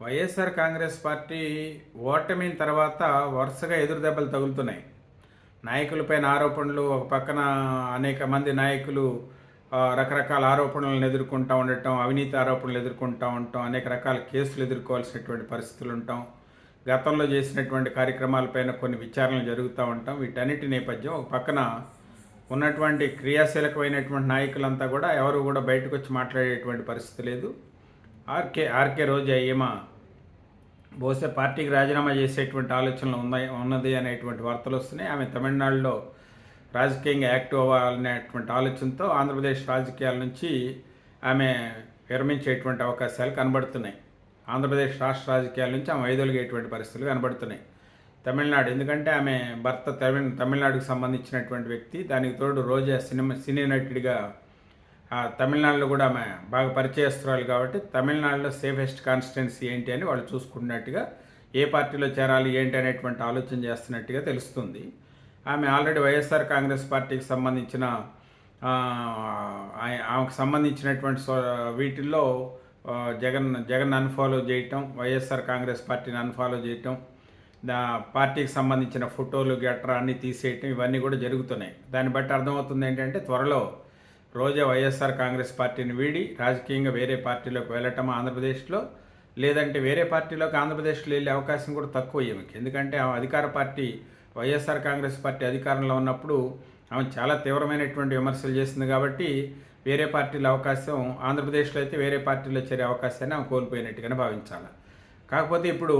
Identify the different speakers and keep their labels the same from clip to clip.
Speaker 1: YSR Congress party ఓటమి తర్వాత వరుసగా ఎదురు దెబ్బలు తగులుతున్నాయి. నాయకులపైన ఆరోపణలు ఒక పక్కన అనేక మంది నాయకులు రకరకాల ఆరోపణలను ఎదుర్కొంటూ ఉండటం అవినీతి ఆరోపణలు ఎదుర్కొంటూ ఉండటం అనేక రకాల కేసులు ఎదుర్కోవాల్సినటువంటి పరిస్థితులు ఉంటాం గతంలో చేసినటువంటి కార్యక్రమాలపైన కొన్ని విచారణలు జరుగుతూ ఉంటాం వీటన్నిటి నేపథ్యం ఒక పక్కన ఉన్నటువంటి క్రియాశీలకమైనటువంటి నాయకులంతా కూడా ఎవరు కూడా బయటకు వచ్చి మాట్లాడేటువంటి పరిస్థితి లేదు. ఆర్కే ఆర్కే రోజా ఈమ బహుశా పార్టీకి రాజీనామా చేసేటువంటి ఆలోచనలు ఉన్నాయి ఉన్నది అనేటువంటి వార్తలు వస్తున్నాయి. ఆమె తమిళనాడులో రాజకీయంగా యాక్టివ్ అవ్వాలనేటువంటి ఆలోచనతో ఆంధ్రప్రదేశ్ రాజకీయాల నుంచి ఆమె విరమించేటువంటి అవకాశాలు కనబడుతున్నాయి. ఆంధ్రప్రదేశ్ రాష్ట్ర రాజకీయాల నుంచి ఆమె వైదొలిగేటువంటి పరిస్థితులు కనబడుతున్నాయి. తమిళనాడు ఎందుకంటే ఆమె భర్త తమిళ తమిళనాడుకు సంబంధించినటువంటి వ్యక్తి దానికి తోడు రోజా సినిమా సినీ నటుడిగా తమిళనాడులో కూడా ఆమె బాగా పరిచయస్తురాలు కాబట్టి తమిళనాడులో సేఫెస్ట్ కాన్స్టిట్యున్సీ ఏంటి అని వాళ్ళు చూసుకున్నట్టుగా ఏ పార్టీలో చేరాలి ఏంటి అనేటువంటి ఆలోచన చేస్తున్నట్టుగా తెలుస్తుంది. ఆమె ఆల్రెడీ వైఎస్ఆర్ కాంగ్రెస్ పార్టీకి సంబంధించిన ఆమెకు సంబంధించినటువంటి వీటిల్లో జగన్ జగన్ అన్ఫాలో చేయటం వైఎస్ఆర్ కాంగ్రెస్ పార్టీని అన్ఫాలో చేయటం దా పార్టీకి సంబంధించిన ఫోటోలు గట్రా అన్నీ తీసేయటం ఇవన్నీ కూడా జరుగుతున్నాయి. దాన్ని బట్టి అర్థమవుతుంది ఏంటంటే త్వరలో రోజా వైఎస్ఆర్ కాంగ్రెస్ పార్టీని వీడి రాజకీయంగా వేరే పార్టీలోకి వెళ్ళటం ఆంధ్రప్రదేశ్లో? లేదంటే వేరే పార్టీలోకి ఆంధ్రప్రదేశ్లో వెళ్ళే అవకాశం కూడా తక్కువ ఈమెకి. ఎందుకంటే ఆమె అధికార పార్టీ వైఎస్ఆర్ కాంగ్రెస్ పార్టీ అధికారంలో ఉన్నప్పుడు ఆమె చాలా తీవ్రమైనటువంటి విమర్శలు చేసింది కాబట్టి వేరే పార్టీల అవకాశం ఆంధ్రప్రదేశ్లో అయితే వేరే పార్టీలో చేరే అవకాశాన్ని ఆమె కోల్పోయినట్టుగానే భావించాలి. కాకపోతే ఇప్పుడు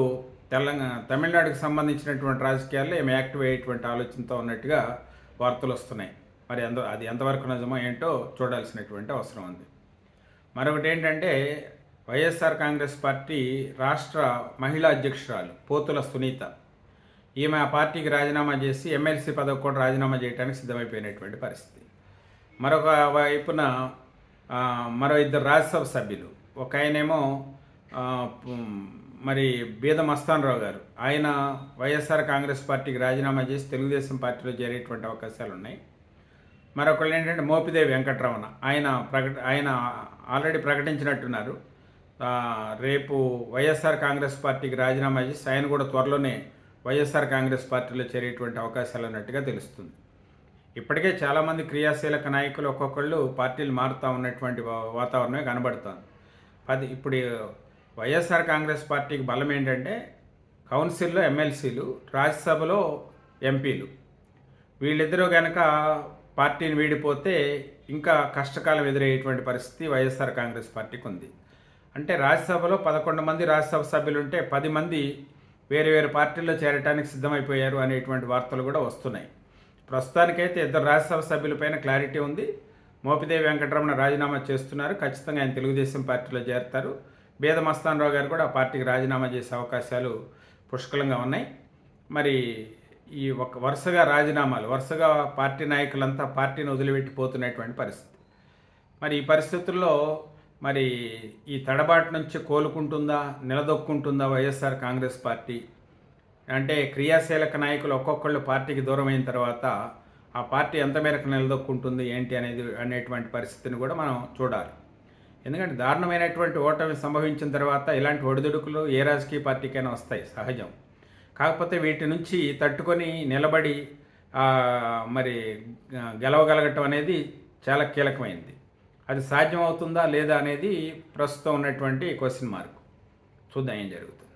Speaker 1: తెలంగాణ తమిళనాడుకు సంబంధించినటువంటి రాజకీయాల్లో ఏమి యాక్టివ్ అయ్యేటువంటి ఆలోచనతో ఉన్నట్టుగా వార్తలు వస్తున్నాయి. మరి ఎంత అది ఎంతవరకు నిజమో ఏంటో చూడాల్సినటువంటి అవసరం ఉంది. మరొకటి ఏంటంటే వైఎస్ఆర్ కాంగ్రెస్ పార్టీ రాష్ట్ర మహిళా అధ్యక్షురాలు పోతుల సునీత. ఈమె ఆ పార్టీకి రాజీనామా చేసి ఎమ్మెల్సీ పదవి కూడా రాజీనామా చేయడానికి సిద్ధమైపోయినటువంటి పరిస్థితి. మరొక వైపున మరో ఇద్దరు రాజ్యసభ సభ్యులు. ఒక ఆయనేమో మరి బీద మస్తానరావు గారు. ఆయన వైఎస్ఆర్ కాంగ్రెస్ పార్టీకి రాజీనామా చేసి తెలుగుదేశం పార్టీలో చేరేటువంటి అవకాశాలు ఉన్నాయి మరొకళ్ళు ఏంటంటే మోపిదేవి వెంకటరమణ. ఆయన ప్రకట ఆయన ఆల్రెడీ ప్రకటించినట్టున్నారు. రేపు వైఎస్ఆర్ కాంగ్రెస్ పార్టీకి రాజీనామా చేసి ఆయన కూడా త్వరలోనే వైఎస్ఆర్ కాంగ్రెస్ పార్టీలో చేరేటువంటి అవకాశాలు ఉన్నట్టుగా తెలుస్తుంది. ఇప్పటికే చాలామంది క్రియాశీలక నాయకులు ఒక్కొక్కళ్ళు పార్టీలు మారుతూ ఉన్నటువంటి వా- వాతావరణమే కనబడుతోంది. పది ఇప్పుడు వైఎస్ఆర్ కాంగ్రెస్ పార్టీకి బలం ఏంటంటే కౌన్సిల్లో ఎమ్మెల్సీలు రాజ్యసభలో ఎంపీలు. వీళ్ళిద్దరూ కనుక పార్టీని వీడిపోతే ఇంకా కష్టకాలం ఎదురయ్యేటువంటి పరిస్థితి వైఎస్ఆర్ కాంగ్రెస్ పార్టీకి ఉంది అంటే రాజ్యసభలో పదకొండు మంది రాజ్యసభ సభ్యులు ఉంటే పది మంది వేరే వేరే పార్టీల్లో చేరటానికి సిద్ధమైపోయారు అనేటువంటి వార్తలు కూడా వస్తున్నాయి. ప్రస్తుతానికైతే ఇద్దరు రాజ్యసభ సభ్యులపైన క్లారిటీ ఉంది. మోపిదేవి వెంకటరమణ రాజీనామా చేస్తున్నారు. ఖచ్చితంగా ఆయన తెలుగుదేశం పార్టీలో చేరతారు. బేద మస్తానరావు గారు కూడా ఆ పార్టీకి రాజీనామా చేసే అవకాశాలు పుష్కలంగా ఉన్నాయి. మరి ఈ ఒక వరుసగా రాజీనామాలు వరుసగా పార్టీ నాయకులంతా పార్టీని వదిలిపెట్టిపోతున్నటువంటి పరిస్థితి. మరి ఈ పరిస్థితుల్లో మరి ఈ తడబాటు నుంచి కోలుకుంటుందా నిలదొక్కుంటుందా వైఎస్ఆర్ కాంగ్రెస్ పార్టీ? అంటే క్రియాశీలక నాయకులు ఒక్కొక్కళ్ళు పార్టీకి దూరమైన తర్వాత ఆ పార్టీ ఎంత మేరకు నిలదొక్కుంటుంది ఏంటి అనేది అనేటువంటి పరిస్థితిని కూడా మనం చూడాలి. ఎందుకంటే దారుణమైనటువంటి ఓటమి సంభవించిన తర్వాత ఇలాంటి ఒడిదుడుకులు ఏ రాజకీయ పార్టీకైనా వస్తాయి సహజం. కాకపోతే వీటి నుంచి తట్టుకొని నిలబడి మరి గెలవగలగటం అనేది చాలా కీలకమైంది. అది సాధ్యం అవుతుందా లేదా అనేది ప్రస్తుతం ఉన్నటువంటి క్వశ్చన్ మార్క్. చూద్దాం ఏం జరుగుతుంది.